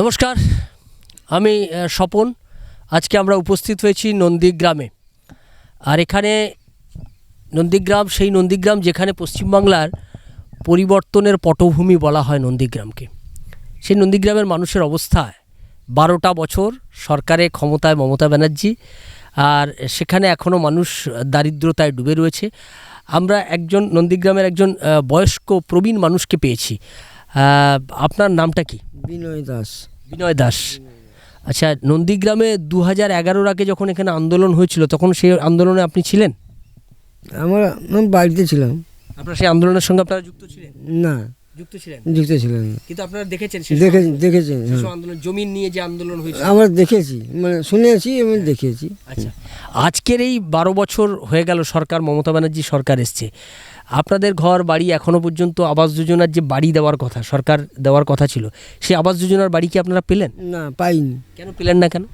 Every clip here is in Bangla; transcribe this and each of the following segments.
নমস্কার, আমি স্বপন। আজকে আমরা উপস্থিত হয়েছি নন্দীগ্রামে। আর এখানে নন্দীগ্রাম, সেই নন্দীগ্রাম যেখানে পশ্চিমবাংলার পরিবর্তনের পটভূমি বলা হয় নন্দীগ্রামকে। সেই নন্দীগ্রামের মানুষের অবস্থা বারোটা বছর সরকারে ক্ষমতায় মমতা ব্যানার্জি, আর সেখানে এখনও মানুষ দারিদ্রতায় ডুবে রয়েছে। আমরা একজন, নন্দীগ্রামের একজন বয়স্ক প্রবীণ মানুষকে পেয়েছি। আপনার নামটা কি? বিনয় দাস। বিনয় দাস। আচ্ছা নন্দীগ্রামে দু হাজার এগারোর আগে যখন এখানে আন্দোলন হয়েছিল তখন সেই আন্দোলনে আপনি ছিলেন? আমরা আমি বাড়িতে ছিলাম। আপনার সেই আন্দোলনের সঙ্গে আপনারা যুক্ত ছিলেন? না। যুক্ত ছিলেন? যুক্ত ছিলাম না। কিন্তু আপনারা দেখেছেন দেখে দেখেছি। হ্যাঁ। আন্দোলন জমিন নিয়ে যে আন্দোলন হয়েছিল। আমরা দেখেছি। মানে শুনেছি এবং দেখেছি। আচ্ছা। আজকের এই বারো বছর হয়ে গেল সরকার মমতা ব্যানার্জি সরকার এসছে। আপনাদের ঘর বাড়ি এখনও পর্যন্ত আবাস যোজনার যে বাড়ি দেওয়ার কথা সরকার দেওয়ার কথা ছিল সেই আবাস যোজনার বাড়ি কি আপনারা পেলেন? না পাইনি। কেন পেলেন না কেন?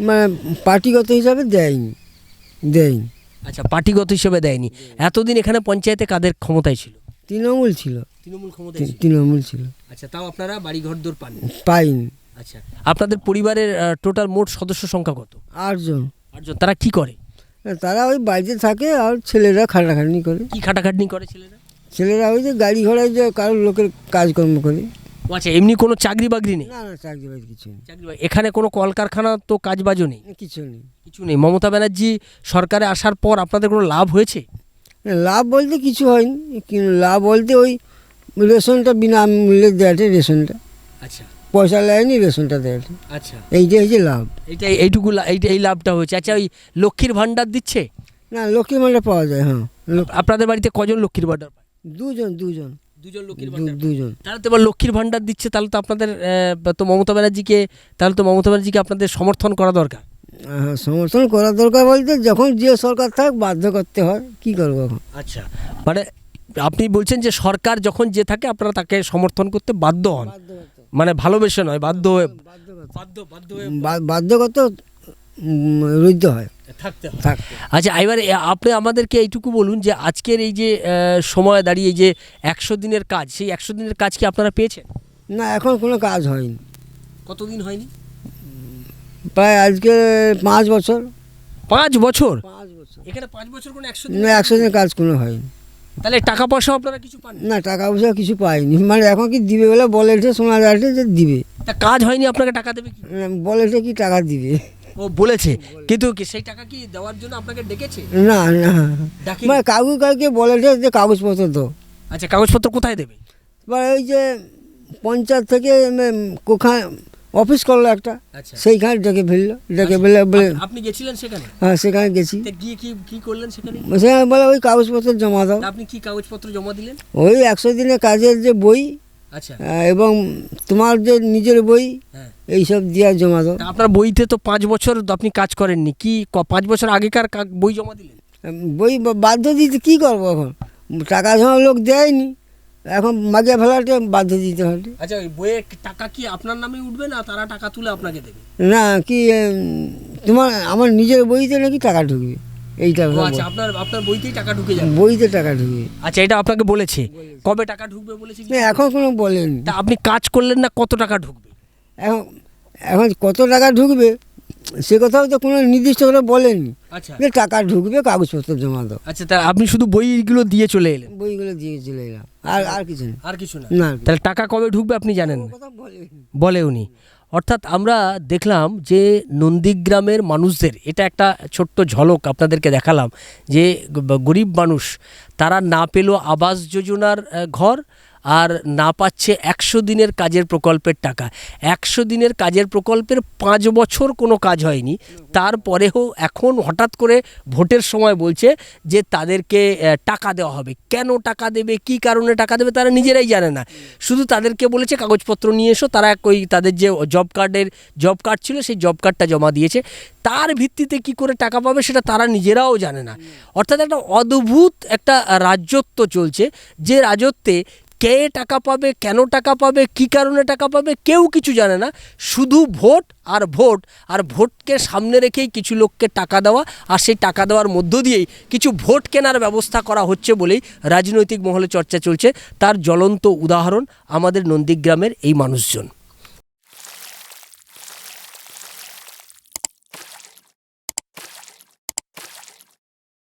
মানে পার্টিগত হিসাবে দেয়নি দেয়নি। আচ্ছা পার্টিগত হিসেবে দেয়নি। এতদিন এখানে পঞ্চায়েতে কাদের ক্ষমতায় ছিল? তৃণমূল ছিল। তৃণমূল ক্ষমতায় তৃ- তৃণমূল ছিল। আচ্ছা তাও আপনারা বাড়ি ঘর দৌড় পান পাইনি। আচ্ছা আপনাদের পরিবারের টোটাল মোট সদস্য সংখ্যা কত? আটজন। আটজন তারা কি করে? তারা ওই বাড়িতে থাকে আর ছেলেরা খাটাখাটনি করে। কি খাটাখাটনি করে ছেলেরা? ছেলেরা ওই যে গাড়ি ঘোড়ায় যে কারোর লোকের কাজকর্ম করে। ও আচ্ছা এমনি কোনো চাকরি বাকরি নেই? না না চাকরি বাকরি কিছু নেই। চাকরি বাকরি- এখানে কোনো কলকারখানা তো কাজ বাজও নেই? কিছু নেই। কিছু নেই। মমতা ব্যানার্জি সরকারে আসার পর আপনাদের কোনো লাভ হয়েছে? লাভ বলতে কিছু হয়নি। কিন্তু লাভ বলতে ওই রেশনটা বিনামূল্যে দেয়াটে রেশনটা। আচ্ছা। পয়সা নেয়নি রেশনটা দেয়াটে আচ্ছা। এইটাই হচ্ছে লাভ। এইটা এইটুকু এইটা এই লাভটা হয়েছে। আচ্ছা ওই লক্ষ্মীর ভাণ্ডার দিচ্ছে? না লক্ষ্মী ভাণ্ডার পাওয়া যায় হ্যাঁ। আপনাদের বাড়িতে কজন লক্ষ্মীর ভাণ্ডার পায়? দুজন দুজন। দুজন লক্ষ্মীর দুজন। তাহলে তো এবার লক্ষ্মীর ভাণ্ডার দিচ্ছে তাহলে তো আপনাদের তো মমতা ব্যানার্জিকে তাহলে তো মমতা ব্যানার্জিকে আপনাদের সমর্থন করা দরকার। হ্যাঁ, সমর্থন করা দরকার বলতে যখন যে সরকার থাক বাধ্য করতে হয় কি করব আচ্ছা মানে আপনি বলছেন যে সরকার যখন যে থাকে আপনারা তাকে সমর্থন করতে বাধ্য হন। মানে ভালোবেসে নয় বাধ্য হয়ে বাধ্যগত রুদ্ধ হয়। আচ্ছা এবারে এ- আপনি আমাদেরকে এইটুকু বলুন যে আজকের এই যে সময় দাঁড়িয়ে যে একশো দিনের কাজ সেই একশো দিনের কাজ কি আপনারা পেয়েছেন? না এখন কোনো কাজ হয়নি। কতদিন হয়নি? প্রায় আজকে পাঁচ বছর। পাঁচ বছর? পাঁচ বছর। এখানে পাঁচ বছর কোনো একশো না একশো দিনের কাজ কোনো হয়নি। তাহলে টাকা পয়সা আপনারা কিছু পান না টাকা পয়সা কিছু পাইনি। মানে এখন কি দিবে বলে বলেছে শোনা যাচ্ছে যে দিবে। তা কাজ হয়নি আপনাকে টাকা দেবে কি? বলেছে কি টাকা দিবে? ও বলেছে কিন্তু কি সেই টাকা কি দেওয়ার জন্য আপনাকে ডেকেছে? না না। মানে কাগজ কাউকে বলেছে যে কাগজপত্র তো আচ্ছা কাগজপত্র কোথায় দেবে? এবার ওই যে পঞ্চায়েত থেকে কোখানে অফিস করল একটা আচ্ছা। সেইখানে ডেকে ফেলল ডেকে ফেলে বলে আপনি গেছিলেন সেখানে? হ্যাঁ সেখানে গেছি। গিয়ে কি কি করলেন সেখানে? সেখানে বলে ওই কাগজপত্র জমা দাও। আপনি কি কাগজপত্র জমা দিলেন? ওই একশো দিনের কাজের যে বই আচ্ছা। এবং তোমার যে নিজের বই হ্যাঁ। এইসব দিয়া জমা দাও। আপনার বইতে তো পাঁচ বছর আপনি কাজ করেননি। কি ক- পাঁচ বছর আগেকার বই জমা দিলেন? বই বাধ্য দিতে কী করব এখন? টাকা জমা লোক দেয়নি। এখন মাগে ফেলাতে বাধ্য দিতে হবে। আচ্ছা ওই বইয়ে টাকা কি আপনার নামে উঠবে না তারা টাকা তুলে আপনাকে দেবে? না কি তোমার আমার নিজের বইতে নাকি টাকা ঢুকবে? এইটা আচ্ছা আপনার আপনার বইতেই টাকা ঢুকে যাবে। বইতে টাকা ঢুকবে। আচ্ছা এটা আপনাকে বলেছে। কবে টাকা ঢুকবে বলেছে না এখন কোনো বলেনি। তা আপনি কাজ করলেন না কত টাকা ঢুকবে? এখন এখন কত টাকা ঢুকবে? সে কথাও তো কোনো নির্দিষ্ট করে বলেনি আচ্ছা। যে টাকা ঢুকবে কাগজপত্র জমা দাও। আচ্ছা তা আপনি শুধু বইগুলো দিয়ে চলে এলেন? বইগুলো দিয়ে চলে এলাম। আর আর কিছু না। আর কিছু না। না। তাহলে টাকা কবে ঢুকবে আপনি জানেন না? বলে উনি। অর্থাৎ আমরা দেখলাম যে নন্দীগ্রামের মানুষদের এটা একটা ছোট্ট ঝলক আপনাদেরকে দেখালাম যে গরিব মানুষ তারা না পেল আবাস যোজনার ঘর আর না পাচ্ছে একশো দিনের কাজের প্রকল্পের টাকা। একশো দিনের কাজের প্রকল্পের পাঁচ বছর কোনো কাজ হয়নি। তারপরেও এখন হঠাৎ করে ভোটের সময় বলছে যে তাদেরকে টাকা দেওয়া হবে। কেন টাকা দেবে? কি কারণে টাকা দেবে? তারা নিজেরাই জানে না। শুধু তাদেরকে বলেছে, কাগজপত্র নিয়ে এসো, তারা ওই তাদের যে জব কার্ডের, জব কার্ড ছিল, সেই জব কার্ডটা জমা দিয়েছে। তার ভিত্তিতে কি করে টাকা পাবে সেটা তারা নিজেরাও জানে না। অর্থাৎ একটা অদ্ভুত একটা রাজত্ব চলছে, যে রাজত্বে কে টাকা পাবে, কেন টাকা পাবে, কি কারণে টাকা পাবে, কেউ কিছু জানে না। শুধু ভোট আর ভোট, আর ভোটকে সামনে রেখেই কিছু লোককে টাকা দেওয়া, আর সেই টাকা দেওয়ার মধ্য দিয়েই কিছু ভোট কেনার ব্যবস্থা করা হচ্ছে বলেই রাজনৈতিক মহলে চর্চা চলছে। তার জ্বলন্ত উদাহরণ আমাদের নন্দীগ্রামের এই মানুষজন।